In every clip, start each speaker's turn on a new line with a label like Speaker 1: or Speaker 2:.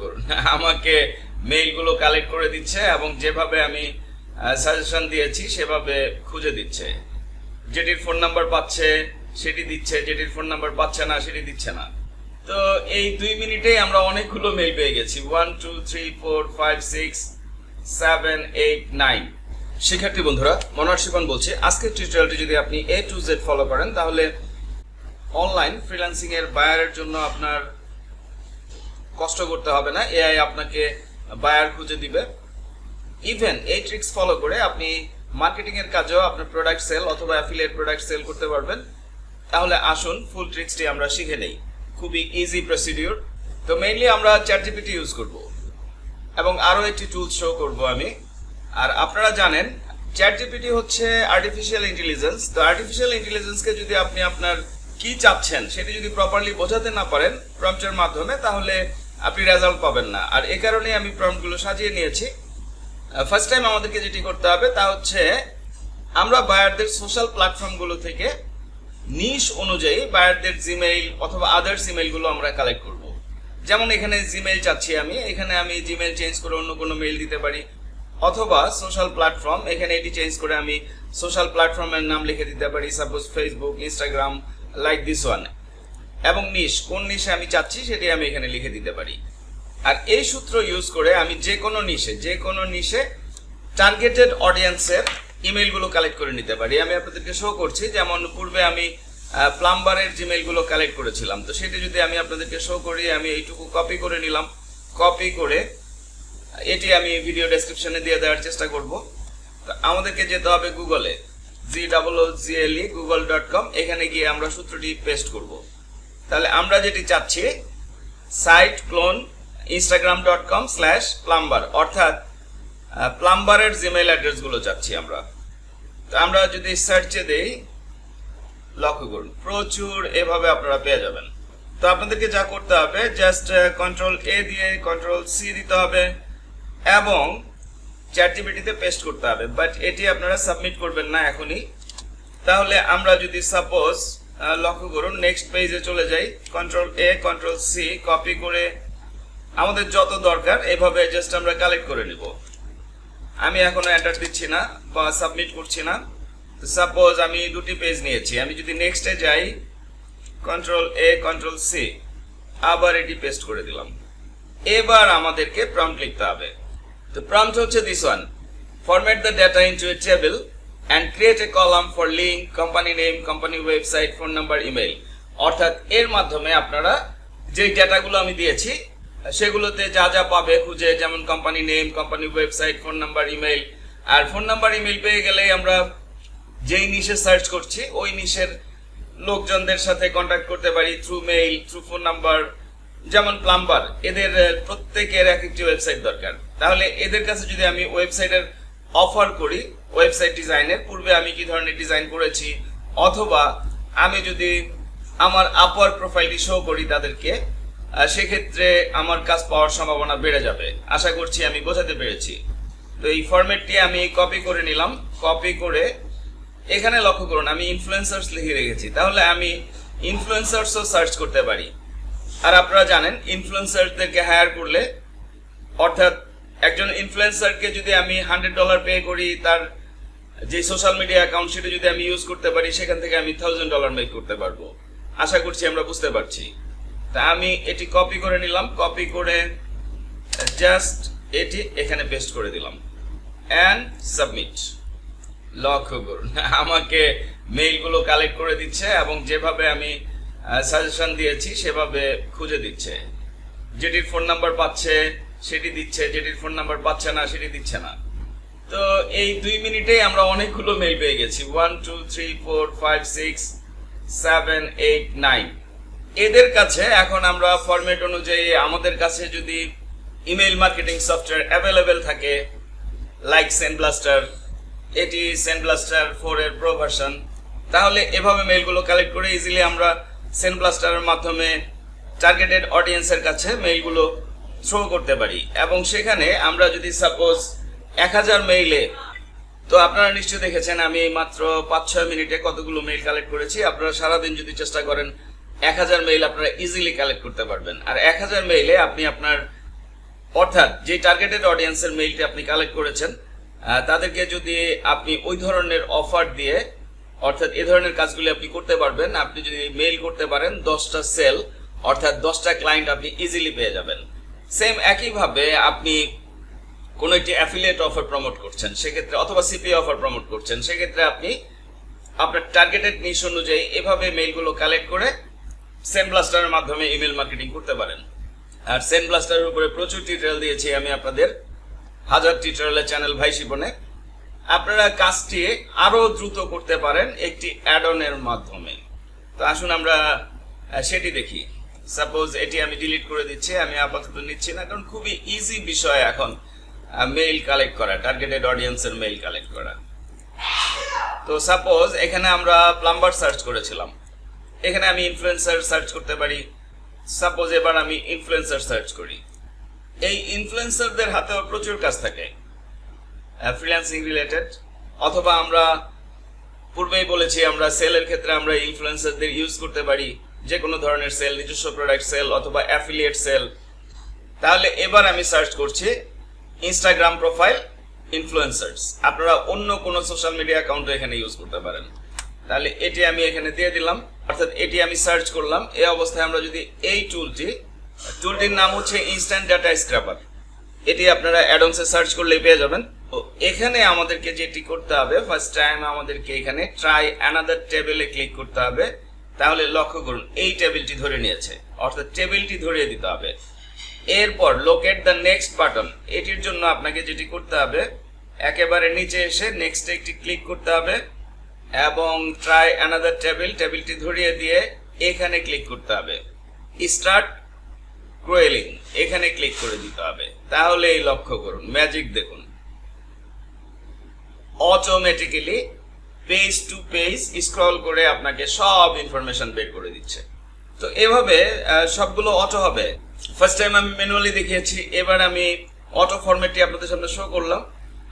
Speaker 1: করুন আমাকে মেইলগুলো কালেক্ট করে দিচ্ছে এবং যেভাবে আমি সাজেশন দিয়েছি সেভাবে খুঁজে দিচ্ছে। যেটির ফোন নাম্বার পাচ্ছে সেটি দিচ্ছে, যেটির ফোন নাম্বার পাচ্ছে না সেটি দিচ্ছে না। তো এই দুই মিনিটেই আমরা অনেকগুলো মেইল পেয়ে গেছি। One two three four five six seven eight nine শিক্ষার্থী বন্ধুরা শিবন বলছি, আজকের টিউটোরিয়ালটি যদি আপনি এ টু জেড ফলো করেন, তাহলে অনলাইন ফ্রিল্যান্সিং এর বায়ারের জন্য আপনার কষ্ট করতে হবে না, এআই আপনাকে বায়ার খুঁজে দিবে। ইভেন এই ট্রিক্স ফলো করে আপনি মার্কেটিং এর কাজেও আপনার প্রোডাক্ট সেল অথবা অ্যাফিলিয়েট প্রোডাক্ট সেল করতে পারবেন। তাহলে আসুন ফুল ট্রিক্সটি আমরা শিখে নেই। খুবই ইজি প্রসিডিওর তো মেইনলি আমরা চ্যাট জিপিটি ইউজ করব। এবং আরও একটি টুল শো করব আমি। আর আপনারা জানেন চ্যাট জিপিটি হচ্ছে আর্টিফিশিয়াল ইন্টেলিজেন্স তো আর্টিফিশিয়াল ইন্টেলিজেন্সকে যদি আপনি আপনার কি চাচ্ছেন, সেটি যদি প্রপারলি বোঝাতে না পারেন প্রম্পটের মাধ্যমে, তাহলে আপনি রেজাল্ট পাবেন না। আর এ কারণে আমি প্রম্পটগুলো সাজিয়ে নিয়েছি। ফার্স্ট টাইম আমাদেরকে যেটি করতে হবে তা হচ্ছে, আমরা বায়ারদের সোশ্যাল প্ল্যাটফর্মগুলো থেকে নিশ অনুযায়ী বায়ারদের জিমেইল অথবা আদার্স ইমেইলগুলো আমরা কালেক্ট করব। যেমন এখানে জিমেইল চাচ্ছি আমি, এখানে আমি জিমেইল চেঞ্জ করে অন্য কোনো মেইল দিতে পারি। অথবা সোশ্যাল প্ল্যাটফর্ম এখানে এটি চেঞ্জ করে আমি সোশ্যাল প্ল্যাটফর্মের নাম লিখে দিতে পারি। Suppose Facebook Instagram like this one এবং নিশ কোন নিশে আমি চাচ্ছি সেটি আমি এখানে লিখে দিতে পারি। আর এই সূত্র ইউজ করে আমি যে কোনো নিশে যে কোনো নিশে টার্গেটেড অডিয়েন্সের ইমেলগুলো কালেক্ট করে নিতে পারি। আমি আপনাদেরকে শো করছি, যেমন পূর্বে আমি প্লাম্বারের জিমেলগুলো কালেক্ট করেছিলাম। তো সেটি যদি আমি আপনাদেরকে শো করি, আমি এইটুকু কপি করে নিলাম। কপি করে এটি আমি ভিডিও ডেসক্রিপশনে দিয়ে দেওয়ার চেষ্টা করব। তো আমাদেরকে যেতে হবে গুগলে G double O G L E Google dot com এখানে গিয়ে আমরা সূত্রটি পেস্ট করব। তাহলে আমরা যেটি চাচ্ছি site clone Instagram dot com slash plumber অর্থাৎ প্লাম্বারের জিমেইল অ্যাড্রেসগুলো চাচ্ছি আমরা। তো আমরা যদি সার্চে দেই, লক্ষ্য করুন, প্রচুর এভাবে আপনারা পেয়ে যাবেন। তো আপনাদেরকে যা করতে হবে জাস্ট কন্ট্রোল এ দিয়ে কন্ট্রোল সি দিতে হবে, এবং চ্যাট জিপিটিতে পেস্ট করতে হবে বাট এটি আপনারা সাবমিট করবেন না এখনই। তাহলে আমরা যদি সাপোজ লক্ষ্য করুন নেক্সট পেজে চলে যাই। Control A control C copy করে আমাদের যত দরকার, এভাবে জাস্ট আমরা কালেক্ট করে নিব। আমি এখনও এন্টার দিচ্ছি না বা সাবমিট করছি না। সাপোজ আমি দুটি পেজ নিয়েছি। আমি যদি নেক্সটে যাই কন্ট্রোল এ কন্ট্রোল সি আবার এটি পেস্ট করে দিলাম। এবার আমাদেরকে প্রম্পট লিখতে হবে। তো প্রম্পট হচ্ছে this one format the data into a table and create a column for link company name company website phone number email অর্থাৎ এর মাধ্যমে আপনারা যে ডেটাগুলো আমি দিয়েছি, সেগুলোতে যা যা পাবে খুঁজে, যেমন company name company website phone number email আর ফোন নাম্বার ইমেল পেয়ে গেলেই আমরা যেই নিশে সার্চ করছি, ওই নিশের লোকজনদের সাথে কন্ট্যাক্ট করতে পারি through mail through phone number যেমন প্লাম্বার এদের প্রত্যেকের এক একটি ওয়েবসাইট দরকার। তাহলে এদের কাছে যদি আমি ওয়েবসাইটের অফার করি ওয়েবসাইট ডিজাইনের পূর্বে আমি কি ধরনের ডিজাইন করেছি, অথবা আমি যদি আমার আপার প্রোফাইলটি শো করি তাদেরকে সেক্ষেত্রে আমার কাজ পাওয়ার সম্ভাবনা বেড়ে যাবে। আশা করছি আমি বোঝাতে পেরেছি। তো এই ফরম্যাটটি আমি কপি করে নিলাম। কপি করে এখানে লক্ষ্য করুন, আমি ইনফ্লুয়েন্সার্স লিখে রেখেছি। তাহলে আমি ইনফ্লুয়েন্সার্সও সার্চ করতে পারি। আর আপনারা জানেন ইনফ্লুয়েন্সারদেরকে হায়ার করলে অর্থাৎ একজন ইনফ্লুয়েন্সারকে যদি আমি হান্ড্রেড ডলার পে করি, তার যে সোশ্যাল মিডিয়া অ্যাকাউন্ট সেটা যদি আমি ইউজ করতে পারি, সেখান থেকে আমি থাউজেন্ড ডলার মেক করতে পারব। আশা করছি আমরা বুঝতে পারছি। তা আমি এটি কপি করে নিলাম। কপি করে জাস্ট এটি এখানে পেস্ট করে দিলাম। অ্যান্ড সাবমিট লক্ষ্য করুন আমাকে মেইলগুলো কালেক্ট করে দিচ্ছে এবং যেভাবে আমি সাজেশন দিয়েছি, সেভাবে খুঁজে দিচ্ছে। যেটির ফোন নাম্বার পাচ্ছে সেটি দিচ্ছে, যেটির ফোন নাম্বার পাচ্ছে না, সেটি দিচ্ছে না। তো এই দুই মিনিটেই আমরা অনেকগুলো মেল পেয়ে গেছি। One two three four five six seven eight nine এদের কাছে এখন আমরা ফরম্যাট অনুযায়ী আমাদের কাছে যদি ইমেল মার্কেটিং সফটওয়্যার অ্যাভেলেবেল থাকে লাইক সেন্ড ব্লাস্টার এটি সেন্ড ব্লাস্টার ফোর এর প্রো ভার্সন তাহলে এভাবে মেলগুলো কালেক্ট করে ইজিলি আমরা সেন্ড ব্লাস্টারের মাধ্যমে টার্গেটেড অডিয়েন্সের কাছে মেইলগুলো থ্রো করতে পারি। এবং সেখানে আমরা যদি সাপোজ এক হাজার মেইলে তো আপনারা নিশ্চয়ই দেখেছেন, আমি মাত্র পাঁচ ছয় মিনিটে কতগুলো মেইল কালেক্ট করেছি। আপনারা সারাদিন যদি চেষ্টা করেন, এক হাজার মেইল আপনারা ইজিলি কালেক্ট করতে পারবেন। আর এক হাজার মেইলে আপনি আপনার, অর্থাৎ যে টার্গেটেড অডিয়েন্সের মেইলটি আপনি কালেক্ট করেছেন তাদেরকে যদি আপনি ওই ধরনের অফার দিয়ে, অর্থাৎ এ ধরনের কাজগুলি আপনি করতে পারবেন, আপনি যদি মেইল করতে পারেন, দশটা সেল অর্থাৎ দশটা ক্লায়েন্ট আপনি ইজিলি পেয়ে যাবেন। সেম একইভাবে আপনি কোনো একটি অ্যাফিলিয়েট অফার প্রমোট করছেন, সেক্ষেত্রে অথবা সিপি অফার প্রমোট করছেন, সেক্ষেত্রে আপনি আপনার টার্গেটেড নিশ অনুযায়ী এভাবে মেইলগুলো কালেক্ট করে সেন ব্লাস্টারের মাধ্যমে ইমেল মার্কেটিং করতে পারেন। আর সেন ব্লাস্টারের উপরে প্রচুর টিউটোরিয়াল দিয়েছি আমি আপনাদের, হাজার টিউটোরিয়ালের চ্যানেল ভাই শিবনে আপনারা কাজটি আরও দ্রুত করতে পারেন একটি অ্যাড এর মাধ্যমে। তো আসুন আমরা সেটি দেখি। সাপোজ এটি আমি ডিলিট করে দিচ্ছি, আমি আপাতত নিচ্ছি না, কারণ খুবই ইজি বিষয় এখন মেইল কালেক্ট করা টার্গেটেড অডিয়েন্সের মেইল কালেক্ট করা। তো সাপোজ এখানে আমরা প্লাম্বার সার্চ করেছিলাম। এখানে আমি ইনফ্লুয়েন্সার সার্চ করতে পারি। সাপোজ এবার আমি ইনফ্লুয়েন্সার সার্চ করি। এই ইনফ্লুয়েন্সারদের হাতেও প্রচুর কাজ থাকে ফ্রিল্যান্সিং রিলেটেড অথবা আমরা, পূর্বেই বলেছি আমরা সেলের ক্ষেত্রে আমরা ইনফ্লুয়েন্সারদের ইউজ করতে পারি। যে কোনো ধরনের সেল, নিজস্ব প্রোডাক্ট সেল অথবা অ্যাফিলিয়েট সেল তাহলে এবার আমি সার্চ করছি ইনস্টাগ্রাম প্রোফাইল ইনফ্লুয়েন্সার্স আপনারা অন্য কোনো সোশ্যাল মিডিয়া অ্যাকাউন্টও এখানে ইউজ করতে পারেন। তাহলে এটি আমি এখানে দিয়ে দিলাম। অর্থাৎ এটি আমি সার্চ করলাম। এই অবস্থায় আমরা যদি এই টুলটি টুলটির নাম হচ্ছে ইনস্ট্যান্ট ডাটা স্ক্র্যাপার এটি আপনারা অ্যাডমসে সার্চ করলেই পেয়ে যাবেন। তো এখানে আমাদেরকে যেটি করতে হবে ফার্স্ট টাইম আমাদেরকে এখানে ট্রাই অ্যানাদার টেবিলে ক্লিক করতে হবে। তাহলে লক্ষ্য করুন, এই টেবিলটি ধরে নিয়েছে। অর্থাৎ টেবিলটি ধরিয়ে দিতে হবে। এরপর লোকেট দ্য নেক্সট বাটন এটির জন্য আপনাকে যেটি করতে হবে, একেবারে নিচে এসে নেক্সট একটি ক্লিক করতে হবে এবং ট্রাই অ্যানাদার টেবিল টেবিলটি ধরিয়ে দিয়ে এখানে ক্লিক করতে হবে। স্টার্ট ক্রোয়েলিং এখানে ক্লিক করে দিতে হবে। তাহলে এই লক্ষ্য করুন ম্যাজিক দেখুন। Automatically page to page scroll করে আপনাকে সব ইনফরমেশন বের করে দিচ্ছে। তো এভাবে সবগুলো অটো হবে। ফার্স্ট টাইম আমি ম্যানুয়ালি দেখিয়েছি, এবার আমি অটো ফরম্যাটটি আপনাদের সামনে শো করলাম।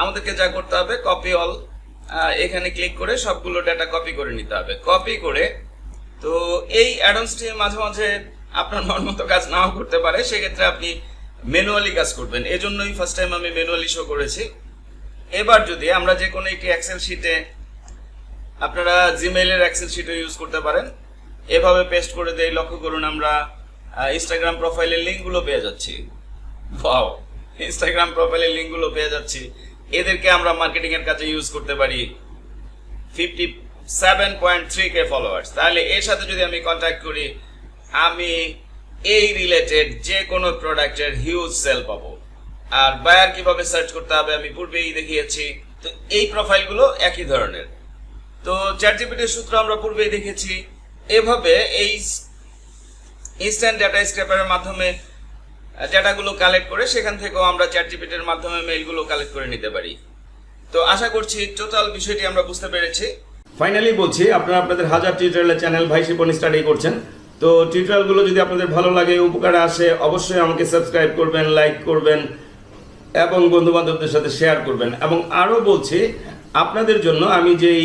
Speaker 1: আমাদেরকে যা করতে হবে কপি অল এখানে ক্লিক করে সবগুলো ডাটা কপি করে নিতে হবে। কপি করে, তো এই অ্যাডমসটি মাঝে মাঝে আপনার মন মতো কাজ নাও করতে পারে, সেক্ষেত্রে আপনি ম্যানুয়ালি কাজ করবেন। এজন্যই ফার্স্ট টাইম আমি ম্যানুয়ালি শো করেছি। এবার যদি আমরা যে কোনো একটি এক্সেল শিটে আপনারা জিমেইলের এক্সেল শিটও ইউজ করতে পারেন। এভাবে পেস্ট করে দেই লক্ষ্য করুন আমরা ইনস্টাগ্রাম প্রোফাইলের লিঙ্কগুলো পেয়ে যাচ্ছি। ওয়াও ইনস্টাগ্রাম প্রোফাইলের লিঙ্কগুলো পেয়ে যাচ্ছি। এদেরকে আমরা মার্কেটিং এর কাজে ইউজ করতে পারি। Fifty seven point three K followers তাহলে এর সাথে যদি আমি কন্ট্যাক্ট করি, আমি এই রিলেটেড যে কোনো প্রোডাক্টের হিউজ সেল পাবো। আর বায়ার কীভাবে সার্চ করতে হবে আমি পূর্বেই দেখিয়েছি। তো এই প্রোফাইলগুলো একই ধরনের। তো চ্যাটজিপিটির সূত্র আমরা পূর্বেই দেখেছি। এভাবে এই ইনস্ট্যান্ট ডাটা স্ক্র্যাপারের মাধ্যমে ডাটাগুলো কালেক্ট করে সেখান থেকেও আমরা চ্যাটজিপিটির মাধ্যমে মেইলগুলো কালেক্ট করে নিতে পারি। তো আশা করছি টোটাল বিষয়টি আমরা বুঝতে পেরেছি। ফাইনালি বলছি, আপনারা আপনাদের হাজার টিউটোরিয়ালের চ্যানেল ভাই শিপন স্টাডি করছেন। তো টিউটোরিয়ালগুলো যদি আপনাদের ভালো লাগে, উপকারে আসে, অবশ্যই আমাকে সাবস্ক্রাইব করবেন লাইক করবেন, এবং বন্ধু বান্ধবদের সাথে শেয়ার করবেন। এবং আরও বলছি, আপনাদের জন্য আমি যেই